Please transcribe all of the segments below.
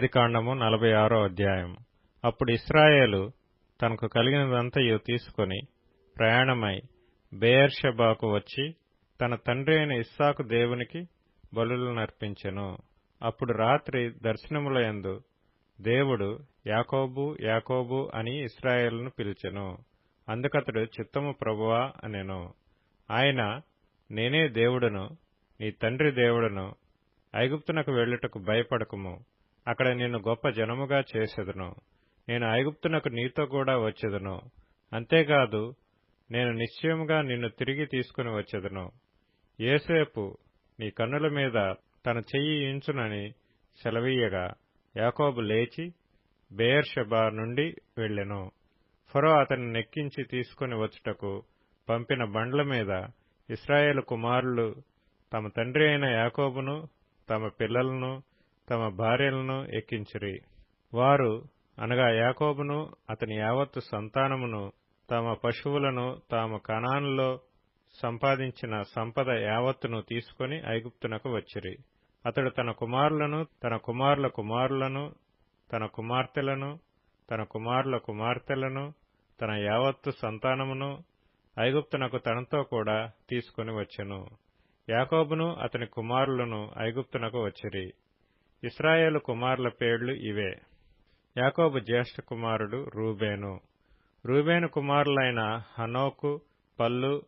ఆదికాండము నలభై ఆరో అధ్యాయం అప్పుడు ఇస్రాయేలు తనకు కలిగినదంతయు తీసుకొని ప్రయాణమై బేయర్షబాకు వచ్చి తన తండ్రి అయిన ఇస్సాకు దేవునికి బలులనర్పించెను. అప్పుడు రాత్రి దర్శనములయందు దేవుడు యాకోబు యాకోబు అని ఇస్రాయేల్ను పిలిచెను. అందుకతడు చిత్తము ప్రభువా అనెను. ఆయన నేనే దేవుడను నీ తండ్రి దేవుడను ఐగుప్తునకు వెళ్ళుటకు భయపడకుము. అక్కడ నిన్ను గొప్ప జనముగా చేసెదను. నేను ఐగుప్తునకు నీతో కూడా వచ్చెదను. అంతేకాదు నేను నిశ్చయముగా నిన్ను తిరిగి తీసుకుని వచ్చెదను. ఏసేపు నీ కన్నుల మీద తన చెయ్యి ఇంచునని సెలవీయగా యాకోబు లేచి బెయర్షెబా నుండి వెళ్ళెను. ఫరో అతన్ని నెక్కించి తీసుకుని వచ్చుటకు పంపిన బండ్ల మీద ఇస్రాయేలు కుమారులు తమ తండ్రి అయిన యాకోబును తమ పిల్లలను తమ భార్యలను ఎక్కించిరి. వారు అనగా యాకోబును అతని యావత్తు సంతానమును తమ పశువులను తాము కణాన్లో సంపాదించిన సంపద యావత్తును తీసుకుని ఐగుప్తునకు వచ్చిరి. అతడు తన కుమారులను తన కుమారుల కుమారులను తన కుమార్తెలను తన కుమారుల కుమార్తెలను తన యావత్తు సంతానమును ఐగుప్తునకు తనతో కూడా తీసుకుని వచ్చెను. యాకోబును అతని కుమారులను ఐగుప్తునకు వచ్చిరి. ఇస్రాయేలు కుమారుల పేర్లు ఇవే. యాకోబు జ్యేష్ఠ కుమారుడు రూబేను. రూబేను కుమారులైన హనోకు పల్లు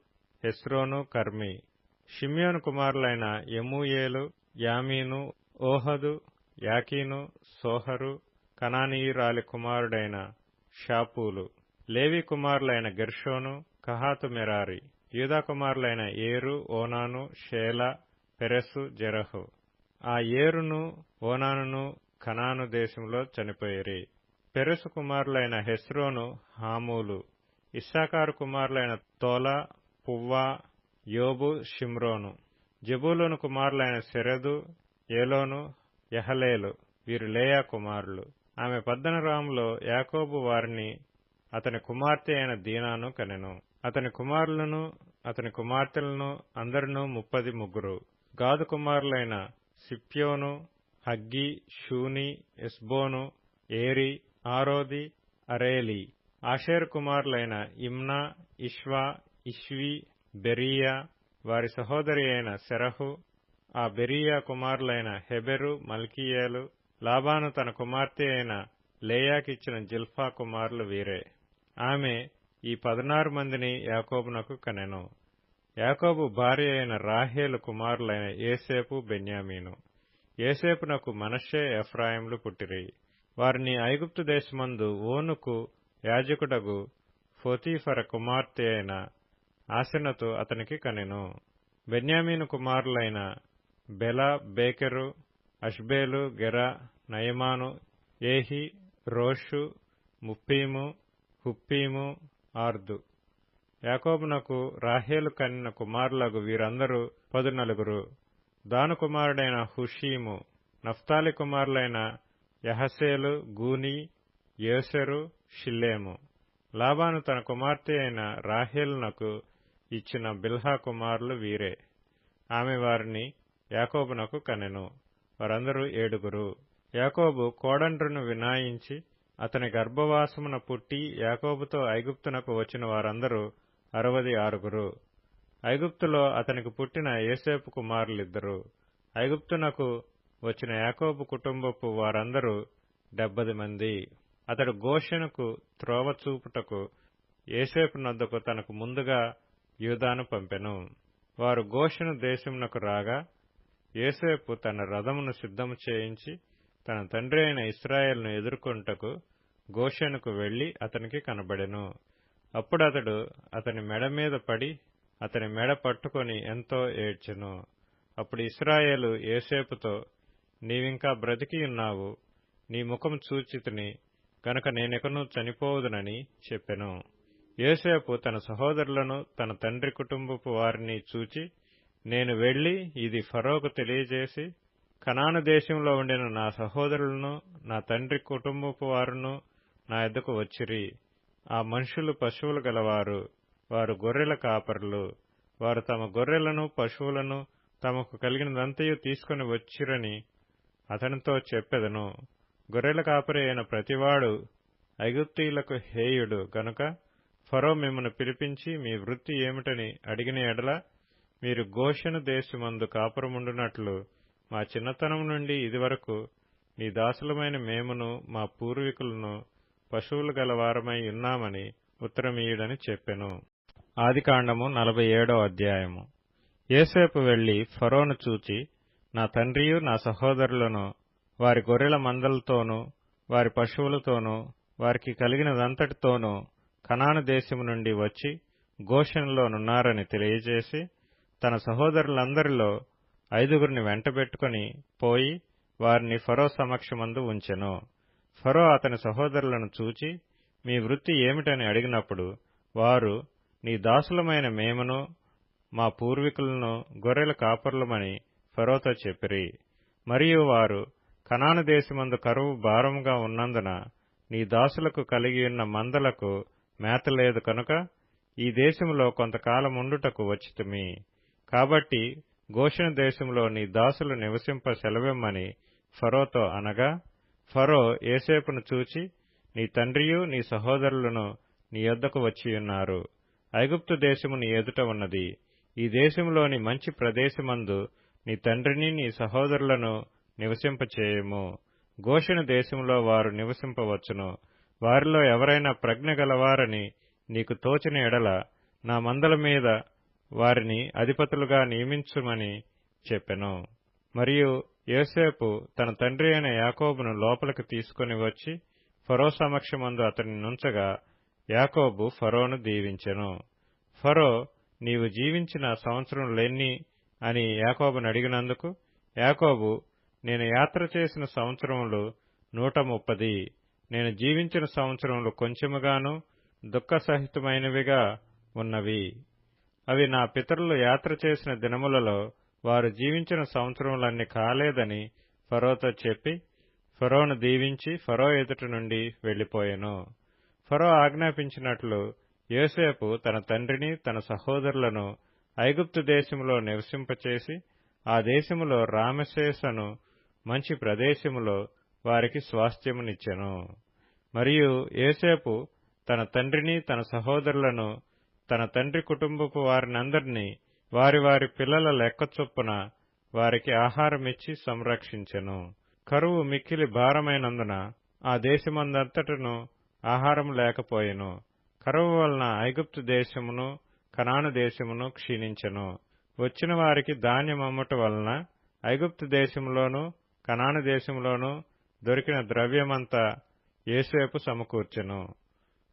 హెస్రోను కర్మి. షిమ్యోను కుమారులైన యమూయేలు యామీను ఓహదు యాకీను సోహరు కనానీయురాలి కుమారుడైన షాపూలు. లేవి కుమారులైన గెర్షోను కహాతు మెరారి. యూదా కుమారులైన ఏరు ఓనాను షేల పెరెసు జెరహు. ఆ ఏరును ఓనానును కనాను దేశంలో చనిపోయిరి. పెరెసు కుమారులైన హెస్రోను హామూలు. ఇస్సాకారు కుమారులైన తోల పువ్వా యోబు షిమ్రోను. జబూలోను కుమారులైన శరదు ఏలోను యహలేలు. వీరు లేయా కుమారులు. ఆమె పద్దనరాములో యాకోబు వారిని అతని కుమార్తె అయిన దీనాను కనెను. అతని కుమారులను అతని కుమార్తెలను అందరినూ ముప్పది ముగ్గురు. గాదు కుమారులైన సిప్యోను huggy Shuni Ezbon Eri Arodi Areli. Asher కుమారులైన Imnah Ishvah Ishvi Beriah వారి సహోదరి అయిన సెరహు ఆ బెరియా కుమారులైన హెబెరు మల్కియేలు లాబాను తన కుమార్తె అయిన లేయాకిచ్చిన జిల్ఫా కుమారులు వీరే. ఆమె ఈ పదనారు మందిని యాకోబునకు కనెను. యాకోబు భార్య అయిన రాహేలు కుమారులైన ఏసేపు బెన్యామీను. ఏసేపునకు మనషే ఎఫ్రాయిములు పుట్టిరి. వారిని ఐగుప్తు దేశమందు ఓనుకు యాజకుడగు ఫోతీఫర కుమార్తె అయిన ఆసెనతో అతనికి కనెను. బెన్యామీను కుమారులైన బెల బేకెరు అష్బేలు గెరా నయమాను ఏహి రోషు ముప్పీము హుప్పీము ఆర్దు. యాకోబునకు రాహేలు కన్నిన కుమారులకు వీరందరూ పదునలుగురు. దాను కుమారుడైన హుషీము నఫ్తాలి కుమారులైన యహసేలు గూని యోసెరు షిల్లేము. లాబాను తన కుమార్తె అయిన రాహేలునకు ఇచ్చిన బిల్హా కుమారులు వీరే. ఆమె వారిని యాకోబునకు కనెను. వారందరూ ఏడుగురు. యాకోబు కోడండ్రును వినాయించి అతని గర్భవాసమున పుట్టి యాకోబుతో ఐగుప్తునకు వచ్చిన వారందరూ అరవది ఆరుగురు. ఐగుప్తులో అతనికి పుట్టిన ఏసేపు కుమారులిద్దరు. ఐగుప్తునకు వచ్చిన యాకోబు కుటుంబపు వారందరూ డెబ్బది మంది. అతడు గోషెనుకు త్రోవ చూపుటకు ఏసేపు నద్దకు తనకు ముందుగా యూదాను పంపెను. వారు గోషెను దేశమునకు రాగా ఏసేపు తన రథమును సిద్ధము చేయించి తన తండ్రి అయిన ఇస్రాయేల్ను ఎదుర్కొంటకు గోషెనుకు వెళ్ళి అతనికి కనబడెను. అప్పుడు అతడు అతని మెడ మీద పడి అతని మెడ పట్టుకొని ఎంతో ఏడ్చెను. అప్పుడు ఇస్రాయేలు ఏసేపుతో నీవింకా బ్రతికి ఉన్నావు. నీ ముఖం చూచితిని గనక నేనెకను చనిపోవుదునని చెప్పెను. ఏసేపు తన సహోదరులను తన తండ్రి కుటుంబపు వారిని చూచి నేను వెళ్ళి ఇది ఫరోకు తెలియజేసి కనాను దేశంలో ఉండిన నా సహోదరులను నా తండ్రి కుటుంబపు వారును నా ఎద్దకు వచ్చిరి. ఆ మనుషులు పశువులు గలవారు. వారు గొర్రెల కాపరులు. వారు తమ గొర్రెలను పశువులను తమకు కలిగినదంతయు తీసుకుని వచ్చిరని అతనితో చెప్పెదను. గొర్రెల కాపరి అయిన ప్రతివాడు ఐగుప్తీయులకు హేయుడు గనుక ఫరో మిమ్మను పిలిపించి మీ వృత్తి ఏమిటని అడిగిన ఎడల మీరు ఘోషణ దేశమందు కాపురముండునట్లు మా చిన్నతనం నుండి ఇదివరకు నీ దాసులమైన మేమును మా పూర్వీకులను పశువులు గలవారమై ఉన్నామని ఉత్తరమీయుడని చెప్పెను. ఆదికాండము నలభై ఏడో అధ్యాయము. ఏసేపు వెళ్ళి ఫరోను చూచి నా తండ్రియు నా సహోదరులను వారి గొర్రెల మందలతోనూ వారి పశువులతోనూ వారికి కలిగినదంతటితోనూ కనాను దేశము నుండి వచ్చి గోషన్లోనున్నారని తెలియజేసి తన సహోదరులందరిలో ఐదుగురిని వెంటబెట్టుకుని పోయి వారిని ఫరో సమక్షమందు ఉంచెను. ఫరో అతని సహోదరులను చూచి మీ వృత్తి ఏమిటని అడిగినప్పుడు వారు నీ దాసులమైన మేమును మా పూర్వీకులను గొర్రెల కాపర్లమని ఫరోతో చెప్పిరి. మరియు వారు కనాను దేశమందు కరువు భారముగా ఉన్నందున నీ దాసులకు కలిగియున్న మందలకు మేత లేదు కనుక ఈ దేశములో కొంతకాలముండుటకు వచ్చితిమి. కాబట్టి ఘోషణ దేశంలో నీ దాసులు నివసింప సెలవిమ్మని ఫరోతో అనగా ఫరో ఏసేపును చూచి నీ తండ్రియు నీ సహోదరులను నీ యొద్దకు వచ్చియున్నారు ఐగుప్తు దేశము నీ ఎదుట ఉన్నది. ఈ దేశంలోని మంచి ప్రదేశమందు నీ తండ్రిని నీ సహోదరులను నివసింపచేయము. ఘోషణ దేశంలో వారు నివసింపవచ్చును. వారిలో ఎవరైనా ప్రజ్ఞ గలవారని నీకు తోచిన ఎడల నా మందల మీద వారిని అధిపతులుగా నియమించుమని చెప్పెను. మరియు యోసేపు తన తండ్రి అయిన యాకోబును లోపలికి తీసుకుని వచ్చి ఫరో సమక్షమందు అతని నుంచగా యాకోబు ఫరోను దీవించెను. ఫరో నీవు జీవించిన సంవత్సరములెన్ని అని యాకోబును అడిగినందుకు యాకోబు నేను యాత్ర చేసిన సంవత్సరములు నూట ముప్పది. నేను జీవించిన సంవత్సరములు కొంచెముగాను దుఃఖసహితమైనవిగా ఉన్నవి. అవి నా పితరులు యాత్ర చేసిన దినములలో వారు జీవించిన సంవత్సరములన్నీ కాలేదని ఫరోతో చెప్పి ఫరోను దీవించి ఫరో ఎదుట నుండి వెళ్ళిపోయెను ఫరో ఆజ్ఞాపించినట్లు యోసేపు తన తండ్రిని తన సహోదరులను ఐగుప్తు దేశములో నివసింపచేసి ఆ దేశములో రామశేషను మంచి ప్రదేశములో వారికి స్వాస్థ్యమునిచ్చెను. మరియు ఏసేపు తన తండ్రిని తన సహోదరులను తన తండ్రి కుటుంబపు వారినందరినీ వారి వారి పిల్లల లెక్క చొప్పున వారికి ఆహారమిచ్చి సంరక్షించెను. కరువు మిక్కిలి భారమైనందున ఆ దేశమందంతటను ఆహారం లేకపోయెను. కరువు వలన ఐగుప్తు దేశమును కనాను దేశమును క్షీణించెను. వచ్చిన వారికి ధాన్యమమ్ముట వలన ఐగుప్తు దేశంలోనూ కనాను దేశంలోనూ దొరికిన ద్రవ్యమంతా ఏసేపు సమకూర్చెను.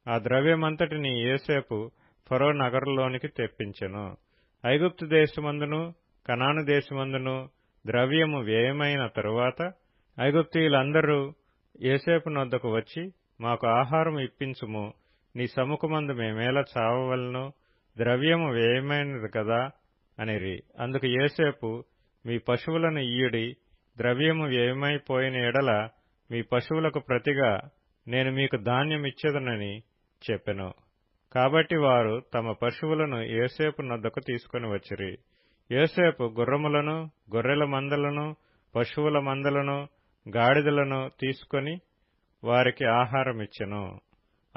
ఆ ద్రవ్యమంతటిని ఏసేపు ఫరో నగరంలోనికి తెప్పించెను. ఐగుప్తు దేశమందును కనాను దేశమందును ద్రవ్యము వ్యయమైన తరువాత ఐగుప్తీయులందరూ ఏసేపు నొద్దకు వచ్చి మాకు ఆహారం ఇప్పించుము. నీ సముఖమందు మేమేలా చావవలను? ద్రవ్యము వ్యయమైనది కదా? అనిరి. అందుకు ఏసేపు మీ పశువులను ఇయ్యుడి ద్రవ్యము వ్యయమైపోయిన ఎడల మీ పశువులకు ప్రతిగా నేను మీకు ధాన్యమిచ్చేదనని చెప్పెను. కాబట్టి వారు తమ పశువులను ఏసేపు నొద్దకు తీసుకుని వచ్చిరి. ఏసేపు గుర్రములను గొర్రెల మందలను పశువుల మందలను గాడిదలను తీసుకొని వారికి ఆహారమిచ్చెను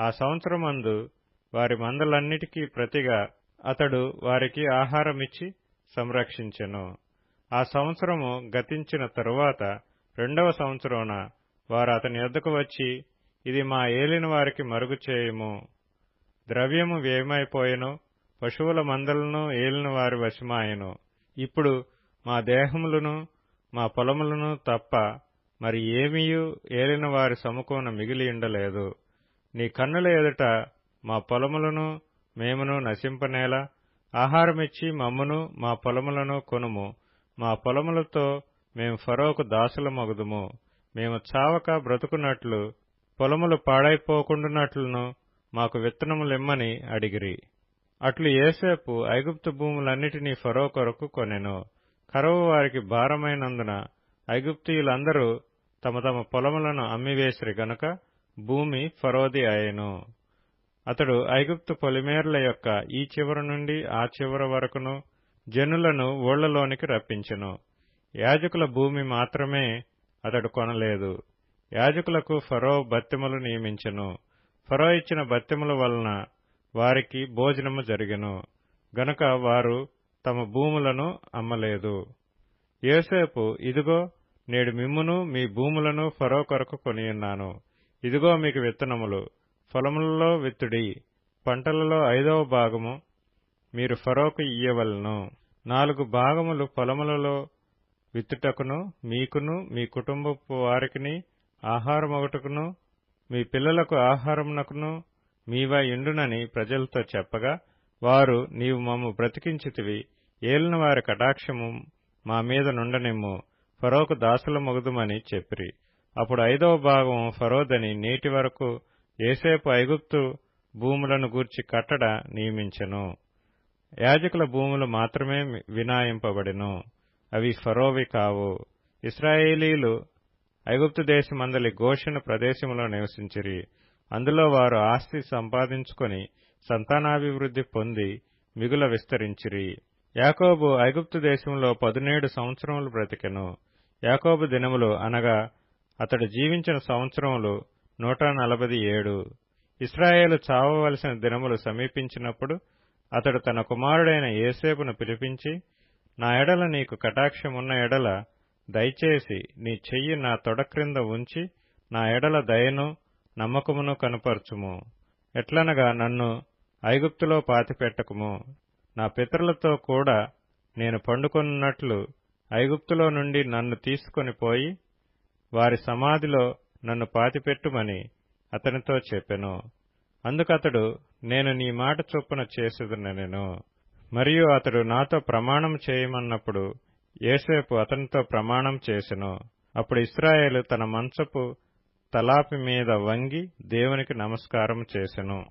ఆ సంవత్సరమందు వారి మందలన్నిటికీ ప్రతిగా అతడు వారికి ఆహారమిచ్చి సంరక్షించెను. ఆ సంవత్సరము గతించిన తరువాత రెండవ సంవత్సరమున వారు అతని యొద్దకు వచ్చి ఇది మా ఏలిన వారికి మరుగు చేయము. ద్రవ్యము వ్యయమైపోయెను పశువుల మందలను ఏలిన వారి వశమాయను. ఇప్పుడు మా దేహములను మా పొలములను తప్ప మరి ఏమీయూ ఏలిన వారి సముఖమున మిగిలియుండలేదు నీ కన్నుల ఎదుట మా పొలములను మేమును నశింపనేలా ఆహారమిచ్చి మమ్మును మా పొలములను కొనుము. మా పొలములతో మేము ఫరోకు దాసుల మగుదుము మేము చావక బ్రతుకున్నట్లు పొలములు పాడైపోకుండునట్లును మాకు విత్తనములిమ్మని అడిగిరి. అట్లు ఏసేపు ఐగుప్తు భూములన్నిటినీ ఫరో కొరకు కొనెను. కరువు వారికి భారమైనందున ఐగుప్తీయులందరూ తమ తమ పొలములను అమ్మివేసిరి గనుక భూమి ఫరోది అయెను అతడు ఐగుప్తు పొలిమేర్ల యొక్క ఈ చివర నుండి ఆ చివర వరకును జనులను ఊళ్ళలోనికి రప్పించెను. యాజకుల భూమి మాత్రమే అతడు కొనలేదు. యాజకులకు ఫరో బత్తిమలు నియమించెను. ఫరో ఇచ్చిన భత్యముల వలన వారికి భోజనము జరిగెను. గనుక వారు తమ భూములను అమ్మలేదు. యోసేపు ఇదిగో నేడు మిమ్మును మీ భూములను ఫరో కొరకు కొనియున్నాను. ఇదిగో మీకు విత్తనములు. పొలములలో విత్తుడి. పంటలలో ఐదవ భాగము మీరు ఫరోకు ఇయ్యవలను. నాలుగు భాగములు పొలములలో విత్తుటకును మీకును మీ కుటుంబపు వారికిని ఆహారమొగటకును మీ పిల్లలకు ఆహారమునకును మీవా ఎండునని ప్రజలతో చెప్పగా వారు నీవు మమ్ము బ్రతికించితివి ఏలిన వారి కటాక్షము మా మీద నుండనిమ్ము ఫరోకు దాసుల మొగుదుమని చెప్పిరి. అప్పుడు ఐదవ భాగం ఫరోదని నేటి వరకు ఏసేపు ఐగుప్తు భూములను గూర్చి కట్టడ నియమించెను. యాజకుల భూములు మాత్రమే వినాయింపబడెను. అవి ఫరోవి కావు. ఇస్రాయేలీలు ఐగుప్తు దేశమందలి గోషణ ప్రదేశంలో నివసించిరి. అందులో వారు ఆస్తి సంపాదించుకొని సంతానాభివృద్ధి పొంది మిగుల విస్తరించిరి. యాకోబు ఐగుప్తు దేశంలో పదునేడు సంవత్సరములు బ్రతికెను. యాకోబు దినములు అనగా అతడు జీవించిన సంవత్సరములు నూట నలభై ఏడు. ఇస్రాయేలు చావవలసిన దినములు సమీపించినప్పుడు అతడు తన కుమారుడైన ఏసేపును పిలిపించి నా ఎడల నీకు కటాక్షమున్న ఎడల దయచేసి నీ చెయ్యి నా తొడ క్రింద ఉంచి నా ఎడల దయను నమ్మకమును కనుపరచుము. ఎట్లనగా నన్ను ఐగుప్తులో పాతిపెట్టకుము. నా పితరులతో కూడా నేను పండుకొనున్నట్లు ఐగుప్తులో నుండి నన్ను తీసుకొని పోయి వారి సమాధిలో నన్ను పాతిపెట్టుమని అతనితో చెప్పెను. అందుకతడు నేను నీ మాట చొప్పున చేసేదనెను మరియు అతడు నాతో ప్రమాణం చేయమన్నప్పుడు ఏసేపు అతనితో ప్రమాణం చేసెను. అప్పుడు ఇస్రాయేలు తన మంచపు తలాపి మీద వంగి దేవునికి నమస్కారం చేసెను.